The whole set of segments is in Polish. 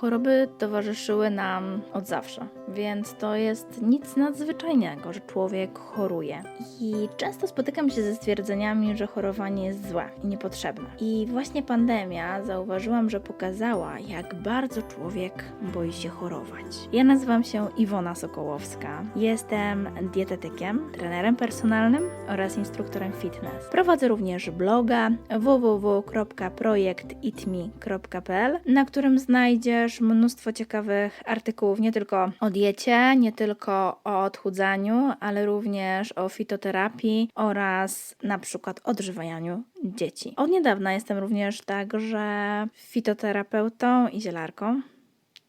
Choroby towarzyszyły nam od zawsze, więc to jest nic nadzwyczajnego, że człowiek choruje. I często spotykam się ze stwierdzeniami, że chorowanie jest złe i niepotrzebne. I właśnie pandemia zauważyłam, że pokazała, jak bardzo człowiek boi się chorować. Ja nazywam się Iwona Sokołowska. Jestem dietetykiem, trenerem personalnym oraz instruktorem fitness. Prowadzę również bloga www.projektitme.pl, na którym znajdziesz mnóstwo ciekawych artykułów nie tylko o diecie, nie tylko o odchudzaniu, ale również o fitoterapii oraz na przykład odżywianiu dzieci. Od niedawna jestem również także fitoterapeutą i zielarką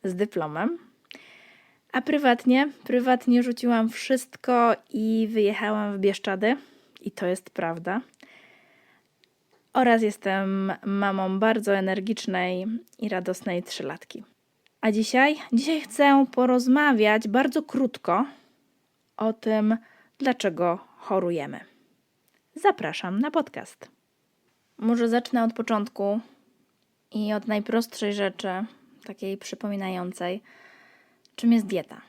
z dyplomem. A prywatnie, prywatnie rzuciłam wszystko i wyjechałam w Bieszczady. I to jest prawda. Oraz jestem mamą bardzo energicznej i radosnej trzylatki. A dzisiaj, dzisiaj chcę porozmawiać bardzo krótko o tym, dlaczego chorujemy. Zapraszam na podcast. Może zacznę od początku i od najprostszej rzeczy, takiej przypominającej, czym jest dieta.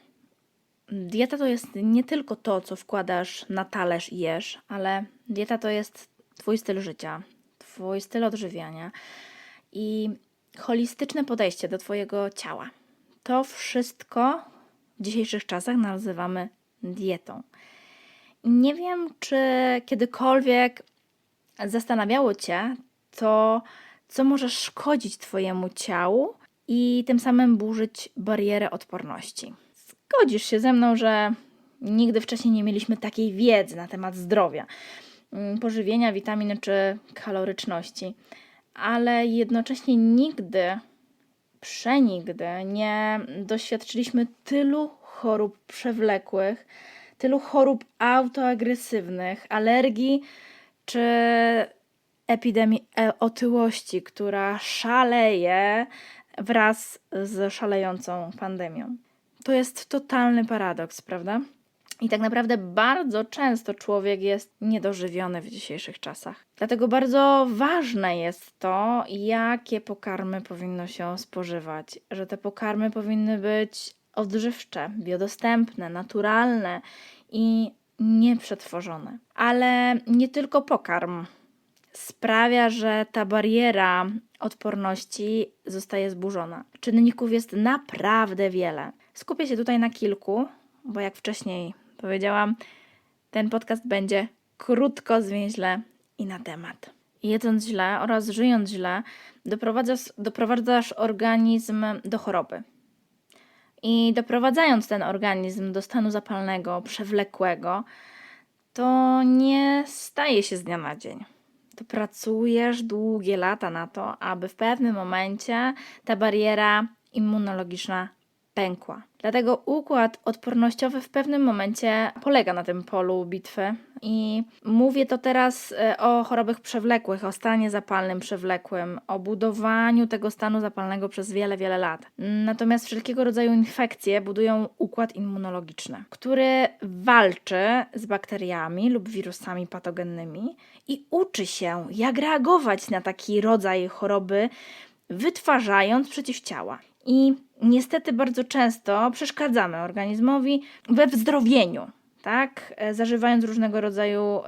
Dieta to jest nie tylko to, co wkładasz na talerz i jesz, ale dieta to jest Twój styl życia, Twój styl odżywiania i holistyczne podejście do Twojego ciała. To wszystko w dzisiejszych czasach nazywamy dietą. Nie wiem, czy kiedykolwiek zastanawiało Cię to, co może szkodzić Twojemu ciału i tym samym burzyć barierę odporności. Zgodzisz się ze mną, że nigdy wcześniej nie mieliśmy takiej wiedzy na temat zdrowia, mm, pożywienia, witamin czy kaloryczności, ale jednocześnie nigdy, przenigdy nie doświadczyliśmy tylu chorób przewlekłych, tylu chorób autoagresywnych, alergii czy epidemii e- otyłości, która szaleje wraz z szalejącą pandemią. To jest totalny paradoks, prawda? I tak naprawdę bardzo często człowiek jest niedożywiony w dzisiejszych czasach. Dlatego bardzo ważne jest to, jakie pokarmy powinno się spożywać, że te pokarmy powinny być odżywcze, biodostępne, naturalne i nieprzetworzone. Ale nie tylko pokarm sprawia, że ta bariera odporności zostaje zburzona. Czynników jest naprawdę wiele. Skupię się tutaj na kilku, bo jak wcześniej powiedziałam, ten podcast będzie krótko, zwięźle i na temat. Jedząc źle oraz żyjąc źle, doprowadzasz, doprowadzasz organizm do choroby. I doprowadzając ten organizm do stanu zapalnego, przewlekłego, to nie staje się z dnia na dzień. To pracujesz długie lata na to, aby w pewnym momencie ta bariera immunologiczna pękła. Dlatego układ odpornościowy w pewnym momencie polega na tym polu bitwy. I mówię to teraz e, o chorobach przewlekłych, o stanie zapalnym przewlekłym, o budowaniu tego stanu zapalnego przez wiele, wiele lat. Natomiast wszelkiego rodzaju infekcje budują układ immunologiczny, który walczy z bakteriami lub wirusami patogennymi i uczy się, jak reagować na taki rodzaj choroby, wytwarzając przeciwciała. I niestety bardzo często przeszkadzamy organizmowi we wzdrowieniu, tak? E, Zażywając różnego rodzaju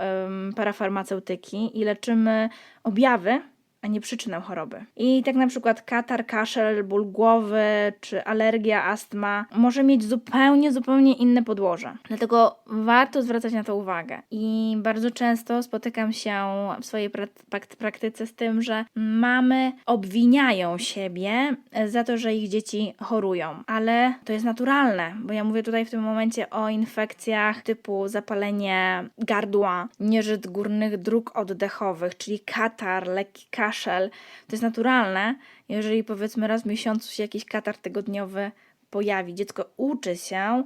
parafarmaceutyki i leczymy objawy, a nie przyczynę choroby. I tak na przykład katar, kaszel, ból głowy czy alergia, astma może mieć zupełnie, zupełnie inne podłoże. Dlatego warto zwracać na to uwagę. I bardzo często spotykam się w swojej prak- praktyce z tym, że mamy obwiniają siebie za to, że ich dzieci chorują, ale to jest naturalne, bo ja mówię tutaj w tym momencie o infekcjach typu zapalenie gardła, nieżyt górnych dróg oddechowych, czyli katar, lekki kaszel. To jest naturalne, jeżeli powiedzmy raz w miesiącu się jakiś katar tygodniowy pojawi. Dziecko uczy się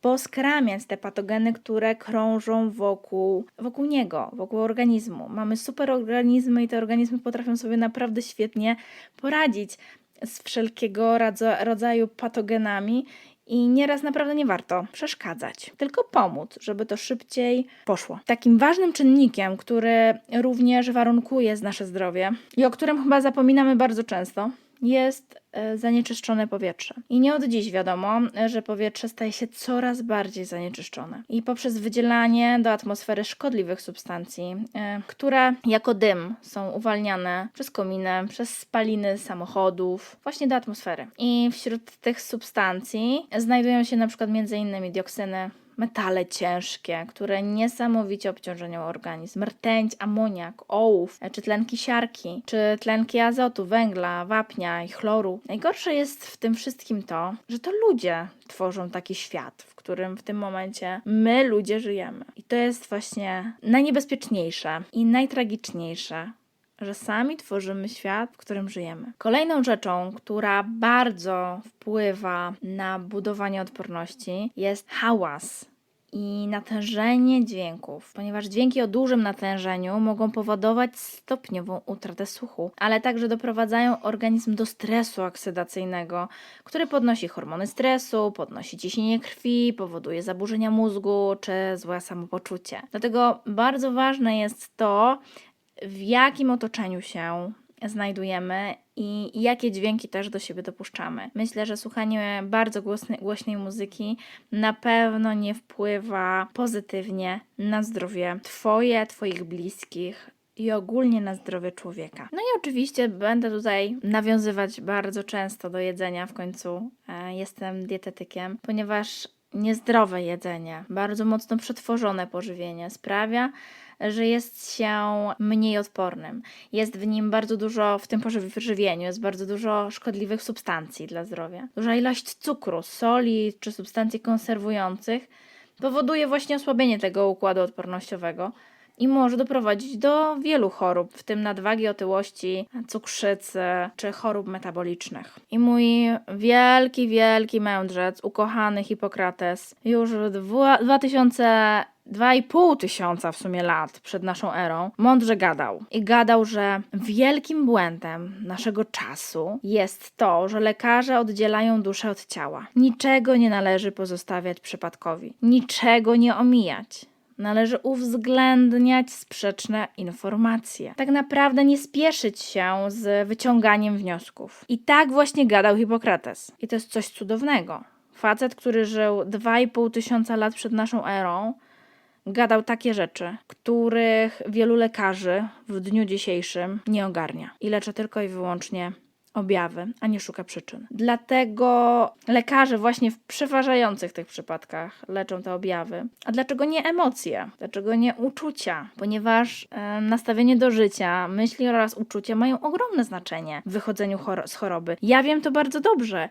poskramiać te patogeny, które krążą wokół, wokół niego, wokół organizmu. Mamy superorganizmy i te organizmy potrafią sobie naprawdę świetnie poradzić z wszelkiego rodza- rodzaju patogenami i nieraz naprawdę nie warto przeszkadzać, tylko pomóc, żeby to szybciej poszło. Takim ważnym czynnikiem, który również warunkuje nasze zdrowie i o którym chyba zapominamy bardzo często, jest e, zanieczyszczone powietrze. I nie od dziś wiadomo, e, że powietrze staje się coraz bardziej zanieczyszczone. I poprzez wydzielanie do atmosfery szkodliwych substancji, e, które jako dym są uwalniane przez kominy, przez spaliny samochodów, właśnie do atmosfery. I wśród tych substancji znajdują się na przykład m.in. dioksyny, metale ciężkie, które niesamowicie obciążają organizm. Rtęć, amoniak, ołów, e, czy tlenki siarki, czy tlenki azotu, węgla, wapnia i chloru. Najgorsze jest w tym wszystkim to, że to ludzie tworzą taki świat, w którym w tym momencie my, ludzie, żyjemy. I to jest właśnie najniebezpieczniejsze i najtragiczniejsze, że sami tworzymy świat, w którym żyjemy. Kolejną rzeczą, która bardzo wpływa na budowanie odporności, jest hałas i natężenie dźwięków, ponieważ dźwięki o dużym natężeniu mogą powodować stopniową utratę słuchu, ale także doprowadzają organizm do stresu oksydacyjnego, który podnosi hormony stresu, podnosi ciśnienie krwi, powoduje zaburzenia mózgu czy złe samopoczucie. Dlatego bardzo ważne jest to, w jakim otoczeniu się znajdujemy i jakie dźwięki też do siebie dopuszczamy. Myślę, że słuchanie bardzo głośnej, głośnej muzyki na pewno nie wpływa pozytywnie na zdrowie Twoje, Twoich bliskich. I ogólnie na zdrowie człowieka. No i oczywiście będę tutaj nawiązywać bardzo często do jedzenia, w końcu e, jestem dietetykiem, ponieważ niezdrowe jedzenie, bardzo mocno przetworzone pożywienie sprawia, że jest się mniej odpornym. Jest w nim bardzo dużo, w tym pożywieniu jest bardzo dużo szkodliwych substancji dla zdrowia. Duża ilość cukru, soli czy substancji konserwujących powoduje właśnie osłabienie tego układu odpornościowego i może doprowadzić do wielu chorób, w tym nadwagi, otyłości, cukrzycy czy chorób metabolicznych. I mój wielki, wielki mędrzec, ukochany Hipokrates, już dwa- 2000 2,5 tysiąca w sumie lat przed naszą erą, mądrze gadał. I gadał, że wielkim błędem naszego czasu jest to, że lekarze oddzielają duszę od ciała. Niczego nie należy pozostawiać przypadkowi, niczego nie omijać. Należy uwzględniać sprzeczne informacje. Tak naprawdę nie spieszyć się z wyciąganiem wniosków. I tak właśnie gadał Hipokrates. I to jest coś cudownego. Facet, który żył 2,5 tysiąca lat przed naszą erą, gadał takie rzeczy, których wielu lekarzy w dniu dzisiejszym nie ogarnia i leczy tylko i wyłącznie objawy, a nie szuka przyczyn. Dlatego lekarze właśnie w przeważających tych przypadkach leczą te objawy. A dlaczego nie emocje? Dlaczego nie uczucia? Ponieważ e, nastawienie do życia, myśli oraz uczucia mają ogromne znaczenie w wychodzeniu chor- z choroby. Ja wiem to bardzo dobrze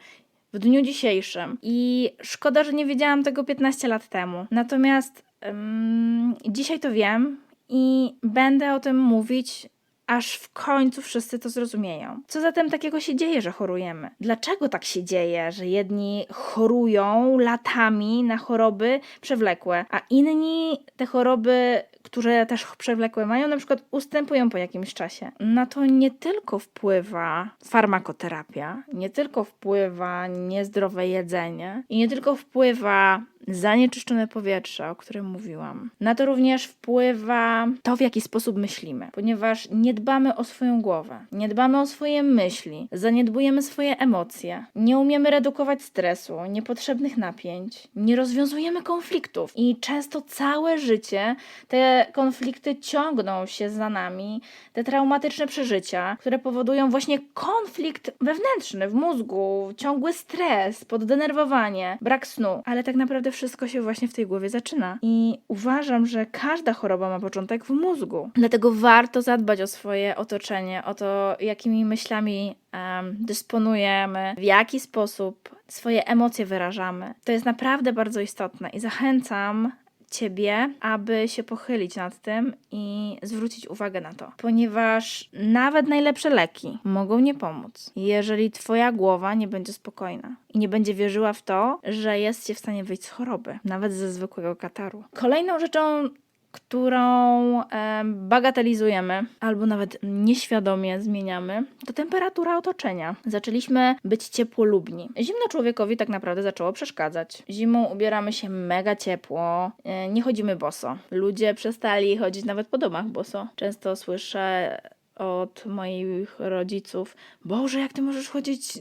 w dniu dzisiejszym. I szkoda, że nie wiedziałam tego 15 lat temu. Natomiast ym, dzisiaj to wiem i będę o tym mówić. Aż w końcu wszyscy to zrozumieją. Co zatem takiego się dzieje, że chorujemy? Dlaczego tak się dzieje, że jedni chorują latami na choroby przewlekłe, a inni te choroby, które też przewlekłe mają, na przykład ustępują po jakimś czasie? Na to nie tylko wpływa farmakoterapia, nie tylko wpływa niezdrowe jedzenie i nie tylko wpływa zanieczyszczone powietrze, o którym mówiłam. Na to również wpływa to, w jaki sposób myślimy, ponieważ nie dbamy o swoją głowę, nie dbamy o swoje myśli, zaniedbujemy swoje emocje, nie umiemy redukować stresu, niepotrzebnych napięć, nie rozwiązujemy konfliktów i często całe życie te konflikty ciągną się za nami, te traumatyczne przeżycia, które powodują właśnie konflikt wewnętrzny w mózgu, ciągły stres, poddenerwowanie, brak snu, ale tak naprawdę wszystko się właśnie w tej głowie zaczyna. I uważam, że każda choroba ma początek w mózgu. Dlatego warto zadbać o swoje otoczenie, o to, jakimi myślami em, dysponujemy, w jaki sposób swoje emocje wyrażamy. To jest naprawdę bardzo istotne i zachęcam Ciebie, aby się pochylić nad tym i zwrócić uwagę na to, ponieważ nawet najlepsze leki mogą nie pomóc, jeżeli Twoja głowa nie będzie spokojna i nie będzie wierzyła w to, że jest się w stanie wyjść z choroby, nawet ze zwykłego kataru. Kolejną rzeczą, którą em, bagatelizujemy albo nawet nieświadomie zmieniamy, to temperatura otoczenia. Zaczęliśmy być ciepłolubni. Zimno człowiekowi tak naprawdę zaczęło przeszkadzać. Zimą ubieramy się mega ciepło, e, nie chodzimy boso. Ludzie przestali chodzić nawet po domach boso. Często słyszę od moich rodziców. Boże, jak ty możesz chodzić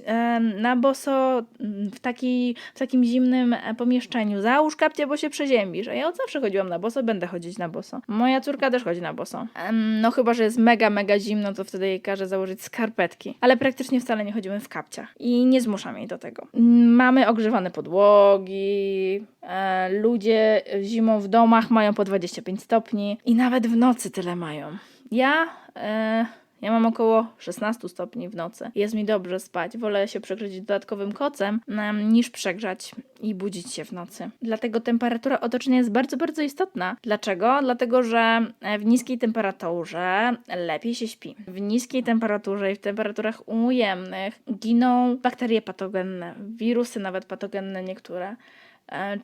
na boso mm, w, taki, w takim zimnym e, pomieszczeniu? Załóż kapcie, bo się przeziębisz. A ja od zawsze chodziłam na boso, będę chodzić na boso. Moja córka też chodzi na boso. No chyba, że jest mega, mega zimno, to wtedy jej każę założyć skarpetki. Ale praktycznie wcale nie chodzimy w kapciach. I nie zmuszam jej do tego. Mamy ogrzewane podłogi, e, ludzie zimą w domach mają po 25 stopni i nawet w nocy tyle mają. Ja, e, ja mam około 16 stopni w nocy. Jest mi dobrze spać. Wolę się przegrzeć dodatkowym kocem, em, niż przegrzać i budzić się w nocy. Dlatego temperatura otoczenia jest bardzo, bardzo istotna. Dlaczego? Dlatego, że e, w niskiej temperaturze lepiej się śpi. W niskiej temperaturze i w temperaturach ujemnych giną bakterie patogenne, wirusy nawet patogenne niektóre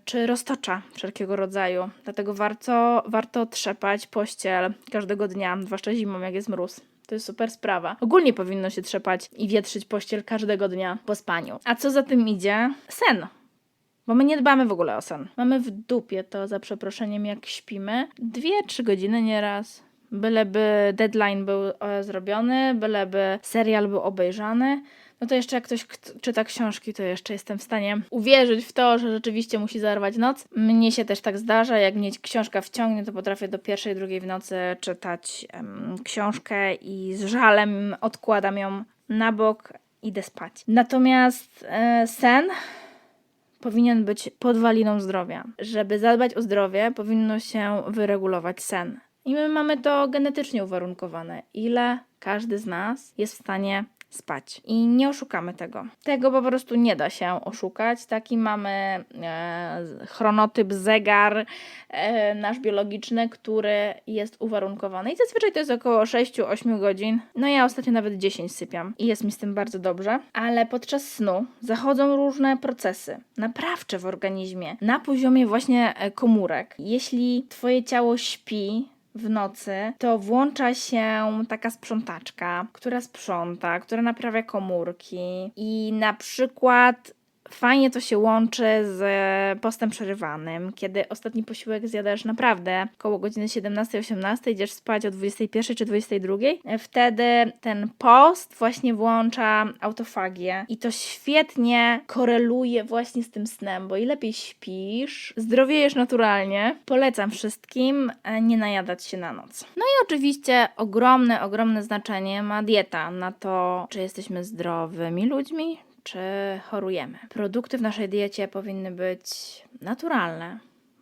czy roztocza wszelkiego rodzaju. Dlatego warto, warto trzepać pościel każdego dnia, zwłaszcza zimą, jak jest mróz. To jest super sprawa. Ogólnie powinno się trzepać i wietrzyć pościel każdego dnia po spaniu. A co za tym idzie? Sen. Bo my nie dbamy w ogóle o sen. Mamy w dupie to za przeproszeniem, jak śpimy. Dwie, trzy godziny nieraz. Byleby deadline był e, zrobiony, byleby serial był obejrzany. No to jeszcze jak ktoś kt- czyta książki, to jeszcze jestem w stanie uwierzyć w to, że rzeczywiście musi zarwać noc. Mnie się też tak zdarza, jak mnie książka wciągnie, to potrafię do pierwszej, drugiej w nocy czytać książkę i z żalem odkładam ją na bok, idę spać. Natomiast e, sen powinien być podwaliną zdrowia. Żeby zadbać o zdrowie, powinno się wyregulować sen. I my mamy to genetycznie uwarunkowane. Ile każdy z nas jest w stanie spać. I nie oszukamy tego. Tego po prostu nie da się oszukać. Taki mamy e, chronotyp, zegar e, nasz biologiczny, który jest uwarunkowany. I zazwyczaj to jest około 6-8 godzin. No ja ostatnio nawet 10 sypiam i jest mi z tym bardzo dobrze. Ale podczas snu zachodzą różne procesy naprawcze w organizmie na poziomie właśnie e, komórek. Jeśli twoje ciało śpi, w nocy, to włącza się taka sprzątaczka, która sprząta, która naprawia komórki i na przykład fajnie to się łączy z postem przerywanym, kiedy ostatni posiłek zjadasz naprawdę koło godziny 17-18, idziesz spać o 21 czy 22, wtedy ten post właśnie włącza autofagię i to świetnie koreluje właśnie z tym snem, bo i lepiej śpisz, zdrowiejesz naturalnie. Polecam wszystkim e, nie najadać się na noc. No i oczywiście ogromne, ogromne znaczenie ma dieta na to, czy jesteśmy zdrowymi ludźmi, czy chorujemy. Produkty w naszej diecie powinny być naturalne,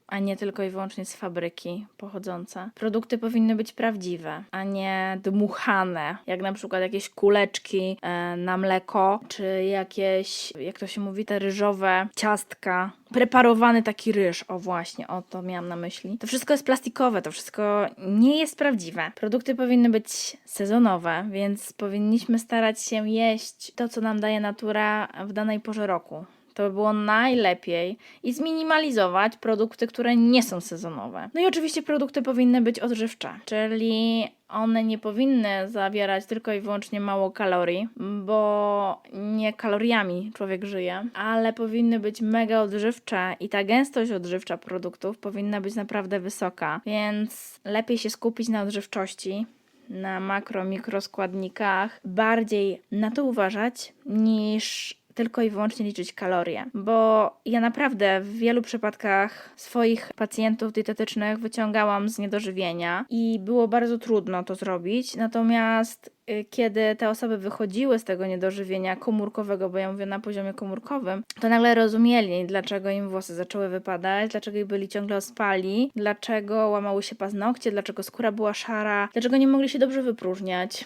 a nie tylko i wyłącznie z fabryki pochodzące. Produkty powinny być prawdziwe, a nie dmuchane, jak na przykład jakieś kuleczki e, na mleko, czy jakieś, jak to się mówi, te ryżowe ciastka. Preparowany taki ryż, o właśnie, o to miałam na myśli. To wszystko jest plastikowe, to wszystko nie jest prawdziwe. Produkty powinny być sezonowe, więc powinniśmy starać się jeść to, co nam daje natura w danej porze roku. To by było najlepiej i zminimalizować produkty, które nie są sezonowe. No i oczywiście produkty powinny być odżywcze, czyli one nie powinny zawierać tylko i wyłącznie mało kalorii, bo nie kaloriami człowiek żyje, ale powinny być mega odżywcze i ta gęstość odżywcza produktów powinna być naprawdę wysoka, więc lepiej się skupić na odżywczości, na makro, mikroskładnikach, bardziej na to uważać niż tylko i wyłącznie liczyć kalorie, bo ja naprawdę w wielu przypadkach swoich pacjentów dietetycznych wyciągałam z niedożywienia i było bardzo trudno to zrobić. Natomiast y, kiedy te osoby wychodziły z tego niedożywienia komórkowego, bo ja mówię na poziomie komórkowym, to nagle rozumieli, dlaczego im włosy zaczęły wypadać, dlaczego byli ciągle ospali, dlaczego łamały się paznokcie, dlaczego skóra była szara, dlaczego nie mogli się dobrze wypróżniać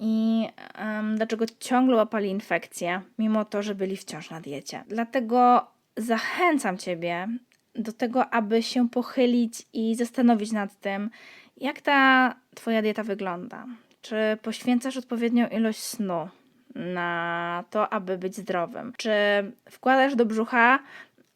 i em, dlaczego ciągle łapali infekcje, mimo to, że byli wciąż na diecie. Dlatego zachęcam Ciebie do tego, aby się pochylić i zastanowić nad tym, jak ta Twoja dieta wygląda. Czy poświęcasz odpowiednią ilość snu na to, aby być zdrowym? Czy wkładasz do brzucha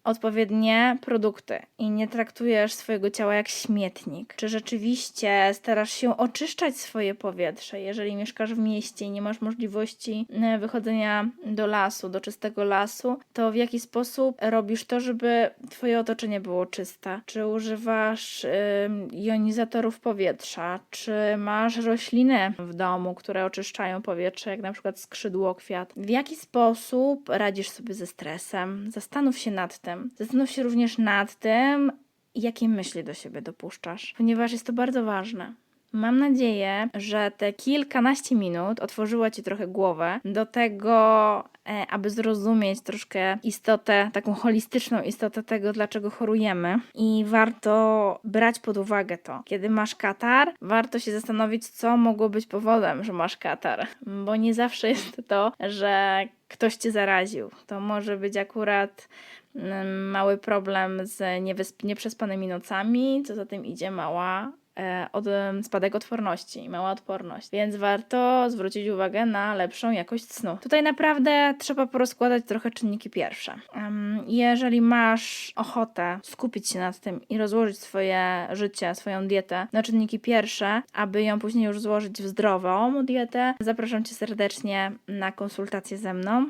odpowiednie produkty i nie traktujesz swojego ciała jak śmietnik, czy rzeczywiście starasz się oczyszczać swoje powietrze, jeżeli mieszkasz w mieście i nie masz możliwości e, wychodzenia do lasu, do czystego lasu, to w jaki sposób robisz to, żeby twoje otoczenie było czyste? Czy używasz jonizatorów powietrza? Czy masz rośliny w domu, które oczyszczają powietrze, jak na przykład skrzydło kwiat? W jaki sposób radzisz sobie ze stresem? Zastanów się nad tym. Zastanów się również nad tym, jakie myśli do siebie dopuszczasz, ponieważ jest to bardzo ważne. Mam nadzieję, że te kilkanaście minut otworzyło Ci trochę głowę do tego, e, aby zrozumieć troszkę istotę, taką holistyczną istotę tego, dlaczego chorujemy. I warto brać pod uwagę to. Kiedy masz katar, warto się zastanowić, co mogło być powodem, że masz katar, bo nie zawsze jest to, że ktoś Cię zaraził. To może być akurat mały problem z niewysp- nieprzespanymi nocami, co za tym idzie mała e, od, spadek odporności, mała odporność, więc warto zwrócić uwagę na lepszą jakość snu. Tutaj naprawdę trzeba porozkładać trochę czynniki pierwsze. Jeżeli masz ochotę skupić się nad tym i rozłożyć swoje życie, swoją dietę na czynniki pierwsze, aby ją później już złożyć w zdrową dietę, zapraszam Cię serdecznie na konsultację ze mną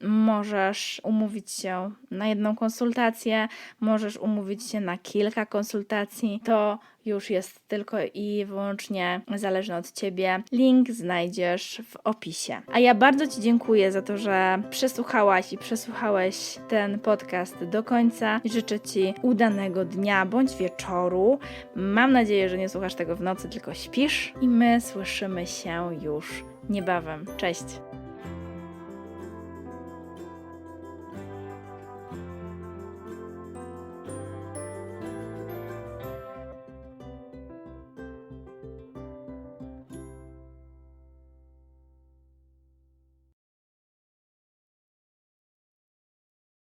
możesz umówić się na jedną konsultację, możesz umówić się na kilka konsultacji. To już jest tylko i wyłącznie zależne od Ciebie. Link znajdziesz w opisie. A ja bardzo Ci dziękuję za to, że przesłuchałaś i przesłuchałeś ten podcast do końca. Życzę Ci udanego dnia bądź wieczoru. Mam nadzieję, że nie słuchasz tego w nocy, tylko śpisz. I my słyszymy się już niebawem. Cześć!